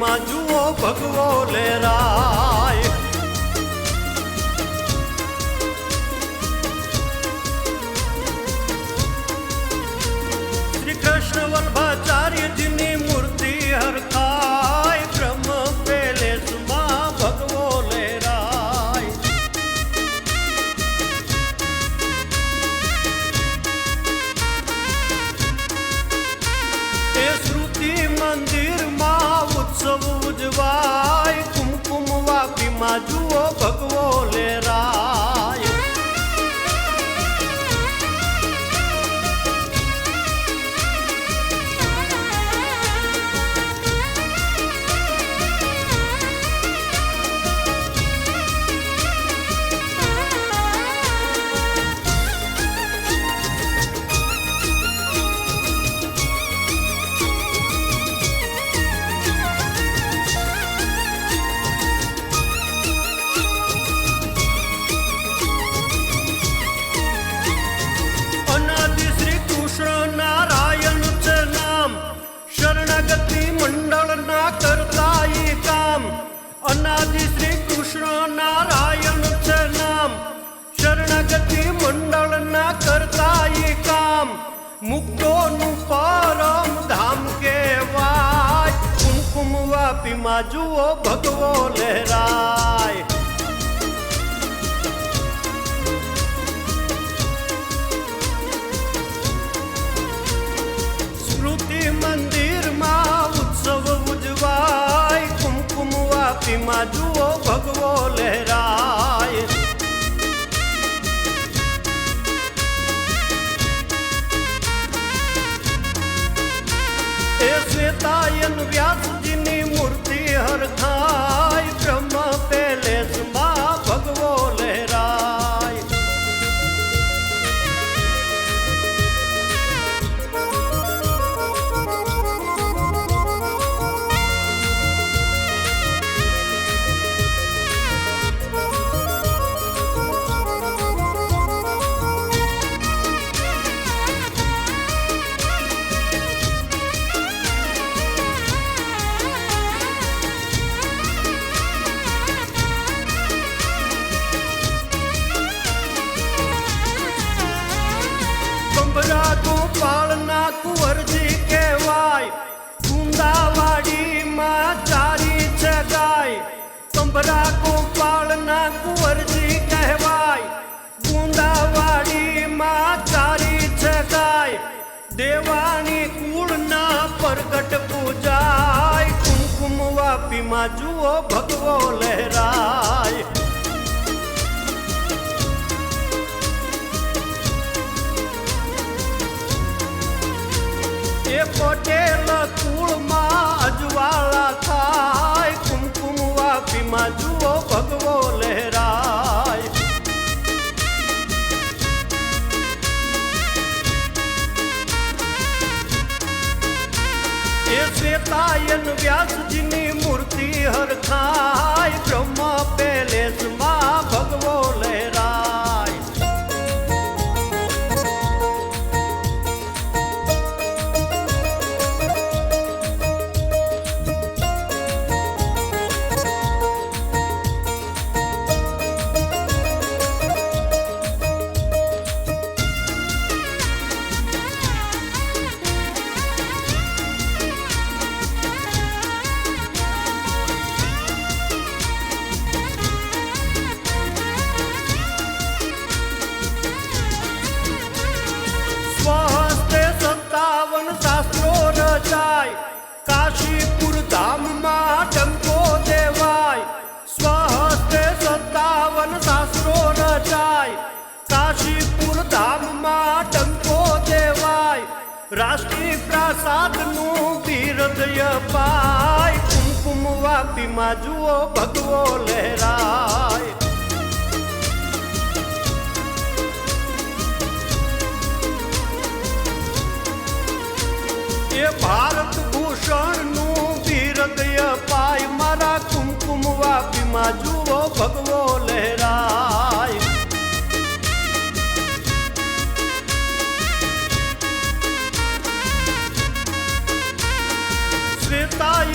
વાપીમાં જુઓ ભગવો લેરાય. શ્રી કૃષ્ણ વલ્ભાચાર્યજીની શરણાગતિ મંડળના કરતા કામ. અનાદિ શ્રી કૃષ્ણ નારાયણ છે નામ. શરણાગતિ મંડળના કરતા ઈ કામ. મુક્તોનું પરમ ધામ કહેવાય. કુમકુમ વાપીમાં જુઓ ભગવો લહેરાય. વાપીમાં જુઓ ભગવો લહેરાય. એ શ્વેતાયન વ્યાસજીની મૂર્તિ હરખાય. ગોપાળના કુંવરજી કહેવાય. કુંદાવાડીમાં ચારી છે દેવાની કુળના પ્રગટ પૂજાય. કુમકુમ વાપીમાં જુઓ ભગવો લહેરાય. એ પટેલ રાષ્ટ્રીય પ્રાસાદનું બિરદય પાય. કુમકુમ વાપીમાં જુઓ, ભગવો લહેરાય. એ ભારત ભૂષણનું બિરદય પાય. મારા કુમકુમ વાપીમાં જુઓ, ભગવો લહેરાય.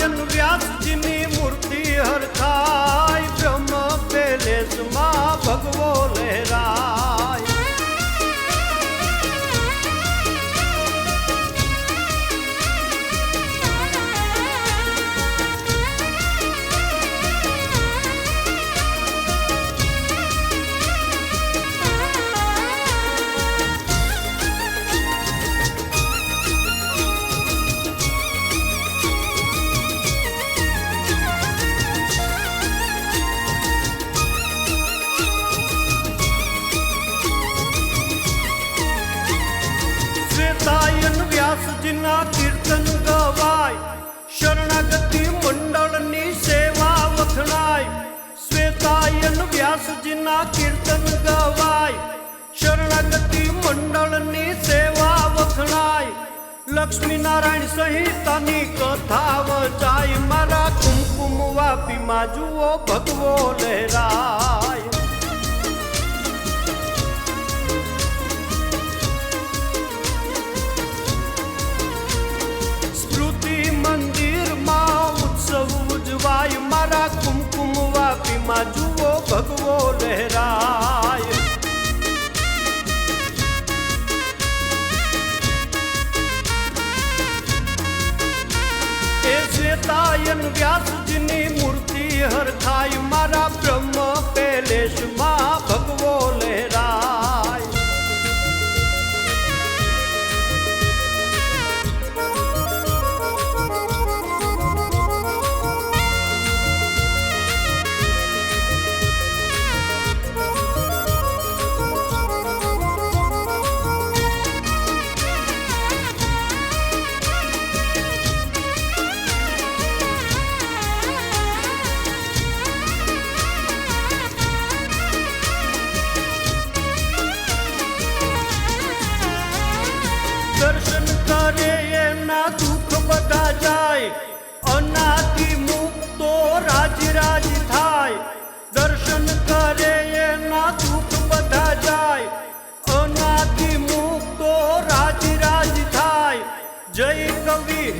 શ્વેતાયન વ્યાસજીની મૂર્તિ હરખાય બ્રહ્મ પેલેસમાં ભગવો લહેરાય વ્યાસજીના કીર્તન ગવાય, શરણાગતિ મંડળની સેવા વખણાય. લક્ષ્મીનારાયણ સંહિતાની કથા વચાય, મારા કુમકુમ વાપીમાં જુઓ ભગવો લહેરાય. સ્મૃતિ મંદિરમાં ઉત્સવ ઉજવાય, મારા કુમકુમ વાપીમાં જુઓ ભગવો લહેરાય. એ શ્વેતાયન વ્યાસજીની મૂર્તિ હરખાય મારા બ્રહ્મ પેલેશમાં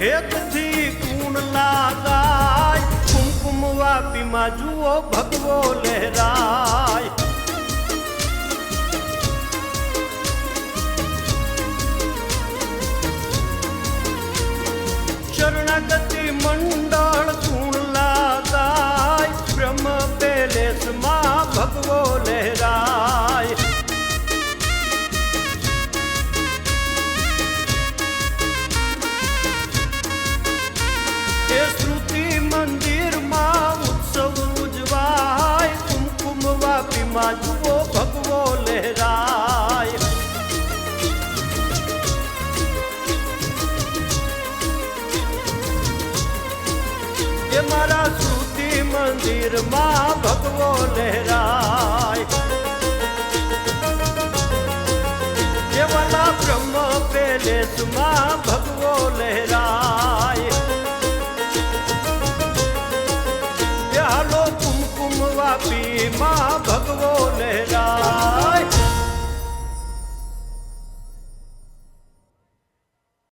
હેતથી કુણ લાગાય કુમકુમ વાપીમાં જુઓ ભગવો લહેરાય. શરણાગતિ મંડળ કુણ લાગાય બ્રહ્મ પેલેસમાં ભગવો લહેરાય વાપીમાં જુઓ ભગવો લહેરાય એ મારા શ્રુતિ મંદિરમાં ભગવો લહેરાય